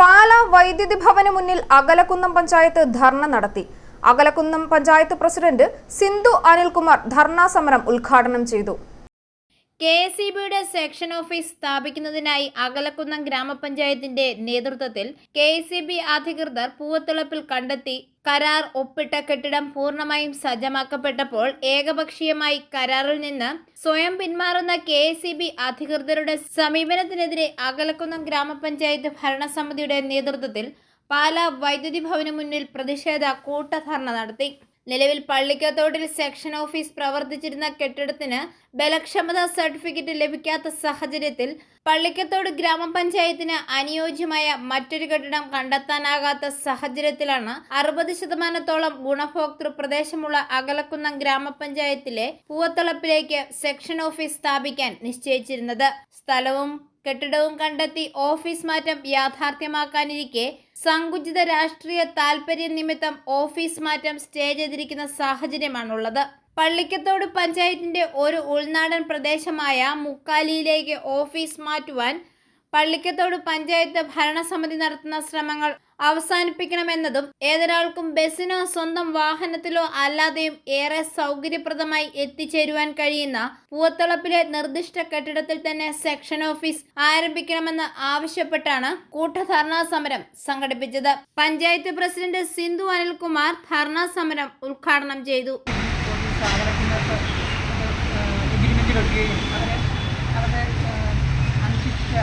പാല വൈദ്യുതി ഭവന് മുന്നിൽ അകലക്കുന്നം പഞ്ചായത്ത് ധർണ നടത്തി. അകലക്കുന്നം പഞ്ചായത്ത് പ്രസിഡന്റ് സിന്ധു അനിൽകുമാർ ധർണാ സമരം ഉദ്ഘാടനം ചെയ്തു. കെ എസ് ഇ ബിയുടെ സെക്ഷൻ ഓഫീസ് സ്ഥാപിക്കുന്നതിനായി അകലക്കുന്നം ഗ്രാമപഞ്ചായത്തിന്റെ നേതൃത്വത്തിൽ കെ എസ് ഇ ബി അധികൃതർ പൂവത്തുളപ്പിൽ കണ്ടെത്തി കരാർ ഒപ്പിട്ട കെട്ടിടം പൂർണമായും സജ്ജമാക്കപ്പെട്ടപ്പോൾ ഏകപക്ഷീയമായി കരാറിൽ നിന്ന് സ്വയം പിന്മാറുന്ന കെ എസ് ഇ ബി അധികൃതരുടെ സമീപനത്തിനെതിരെ അകലക്കുന്നം ഗ്രാമപഞ്ചായത്ത് ഭരണസമിതിയുടെ നേതൃത്വത്തിൽ പാലാ വൈദ്യുതി ഭവന് മുന്നിൽ പ്രതിഷേധ കൂട്ടധർണ നടത്തി. നിലവിൽ പള്ളിക്കത്തോട്ടിൽ സെക്ഷൻ ഓഫീസ് പ്രവർത്തിച്ചിരുന്ന കെട്ടിടത്തിന് ബലക്ഷമതാ സർട്ടിഫിക്കറ്റ് ലഭിക്കാത്ത സാഹചര്യത്തിൽ പള്ളിക്കത്തോട് ഗ്രാമപഞ്ചായത്തിന് അനുയോജ്യമായ മറ്റൊരു കെട്ടിടം കണ്ടെത്താനാകാത്ത സാഹചര്യത്തിലാണ് അറുപത് ശതമാനത്തോളം ഗുണഭോക്തൃ പ്രദേശമുള്ള അകലക്കുന്നം ഗ്രാമപഞ്ചായത്തിലെ പൂവത്തളപ്പിലേക്ക് സെക്ഷൻ ഓഫീസ് സ്ഥാപിക്കാൻ നിശ്ചയിച്ചിരുന്നത്. സ്ഥലവും കെട്ടിടവും കണ്ടെത്തി ഓഫീസ് മാറ്റം യാഥാർത്ഥ്യമാക്കാനിരിക്കെ സങ്കുചിത രാഷ്ട്രീയ താൽപര്യ നിമിത്തം ഓഫീസ് മാറ്റം സ്റ്റേ ചെയ്തിരിക്കുന്ന സാഹചര്യമാണുള്ളത്. പള്ളിക്കത്തോട് പഞ്ചായത്തിന്റെ ഒരു ഉൾനാടൻ പ്രദേശമായ മുക്കാലിയിലേക്ക് ഓഫീസ് മാറ്റുവാൻ പള്ളിക്കത്തോട് പഞ്ചായത്ത് ഭരണസമിതി നടത്തുന്ന ശ്രമങ്ങൾ അവസാനിപ്പിക്കണമെന്നതും ഏതൊരാൾക്കും ബസ്സിനോ സ്വന്തം വാഹനത്തിലോ അല്ലാതെയും ഏറെ സൗകര്യപ്രദമായി എത്തിച്ചേരുവാൻ കഴിയുന്ന പൂവത്തളപ്പിലെ നിർദ്ദിഷ്ട കെട്ടിടത്തിൽ തന്നെ സെക്ഷൻ ഓഫീസ് ആരംഭിക്കണമെന്ന് ആവശ്യപ്പെട്ടാണ് കൂട്ടധർണാ സമരം സംഘടിപ്പിച്ചത്. പഞ്ചായത്ത് പ്രസിഡന്റ് സിന്ധു അനിൽകുമാർ ധർണാ സമരം ഉദ്ഘാടനം ചെയ്തു. അവരുടെ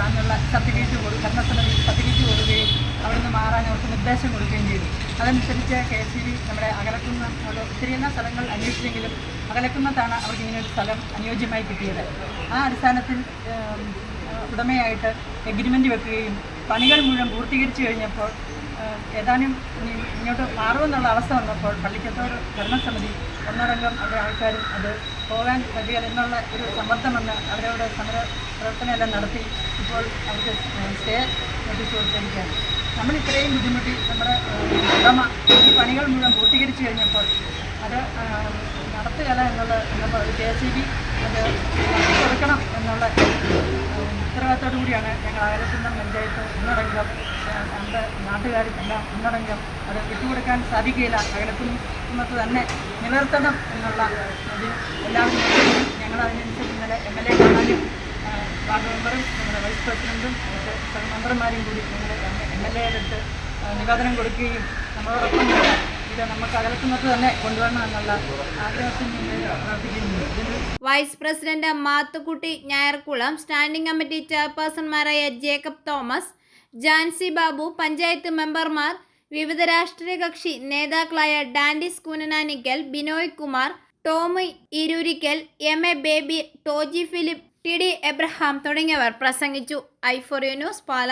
അതിനുള്ള സർട്ടിഫിക്കറ്റ് കൊടുക്കും ഭരണസമിതി സർട്ടിഫിക്കറ്റ് കൊടുക്കുകയും അവിടെ നിന്ന് മാറാൻ അവർക്ക് നിർദ്ദേശം കൊടുക്കുകയും ചെയ്തു. അതനുസരിച്ച് കെ എസ് ബി നമ്മുടെ അകലക്കുന്ന ഒത്തിരിയുന്ന സ്ഥലങ്ങൾ അന്വേഷിച്ചെങ്കിലും അകലക്കുന്നത്താണ് അവർക്ക് ഇങ്ങനെ ഒരു സ്ഥലം അനുയോജ്യമായി കിട്ടിയത്. ആ അടിസ്ഥാനത്തിൽ ഉടമയായിട്ട് എഗ്രിമെന്റ് വെക്കുകയും പണികൾ മുഴുവൻ പൂർത്തീകരിച്ചു കഴിഞ്ഞപ്പോൾ ഏതാനും ഇങ്ങോട്ട് മാറുമെന്നുള്ള അവസ്ഥ വന്നപ്പോൾ പള്ളിക്കത്തോട് ഭരണസമിതി ഒന്നടങ്കം അവരുടെ ആൾക്കാരും അത് പോകാൻ എന്നുള്ള ഒരു സമ്മർദ്ദം വന്ന് അവരവിടെ സമര പ്രവർത്തനമെല്ലാം നടത്തി ഇപ്പോൾ അവർക്ക് സ്റ്റേ നോട്ടീസ് കൊടുത്തിരിക്കുകയാണ്. നമ്മൾ ഇത്രയും ബുദ്ധിമുട്ടി നമ്മുടെ ഉടമ ഈ പണികൾ മുഴുവൻ പൂർത്തീകരിച്ചു കഴിഞ്ഞപ്പോൾ അത് നടത്തുകയല്ല എന്നുള്ള നമ്മൾ കെ എസ് സി ബി അത് കൊടുക്കണം എന്നുള്ള ഉത്തരവാദിത്തോടു കൂടിയാണ് ഞങ്ങൾ അകലക്കുന്ന പഞ്ചായത്ത് ഒന്നടങ്കം നമ്മുടെ നാട്ടുകാരും ഒന്നടങ്കം അത് വിട്ടുകൊടുക്കാൻ സാധിക്കുകയില്ല. അകലക്കുന്നത്ത് തന്നെ നിലനിർത്തണം എന്നുള്ള ഇതിൽ എല്ലാവരും ഞങ്ങൾ അതിനനുസരിച്ച് ഇന്നലെ എം എൽ എ കാണാനും വാർഡ് മെമ്പറും നമ്മുടെ വൈസ് പ്രസിഡന്റും മറ്റ് സഹ മെമ്പർമാരും കൂടി ഞങ്ങൾ എം എൽ എയുടെ അടുത്ത് നിവേദനം കൊടുക്കുകയും നമ്മളോടൊപ്പം ഇത് vice president Mathukutty Njayarkulam standing committee ചെയർപേഴ്സൺമാരായ Jacob Thomas Jancy Babu panchayat മെമ്പർമാർ വിവിധ രാഷ്ട്രീയ കക്ഷി നേതാക്കളായ Dandis Kunnanikkal Binoy Kumar Tomy Iroorikkal M A Baby Toji Philip T D Abraham തുടങ്ങിയവർ പ്രസംഗിച്ചു. ഐ ഫോർ ഐഫോറിയോ ന്യൂസ് പാല.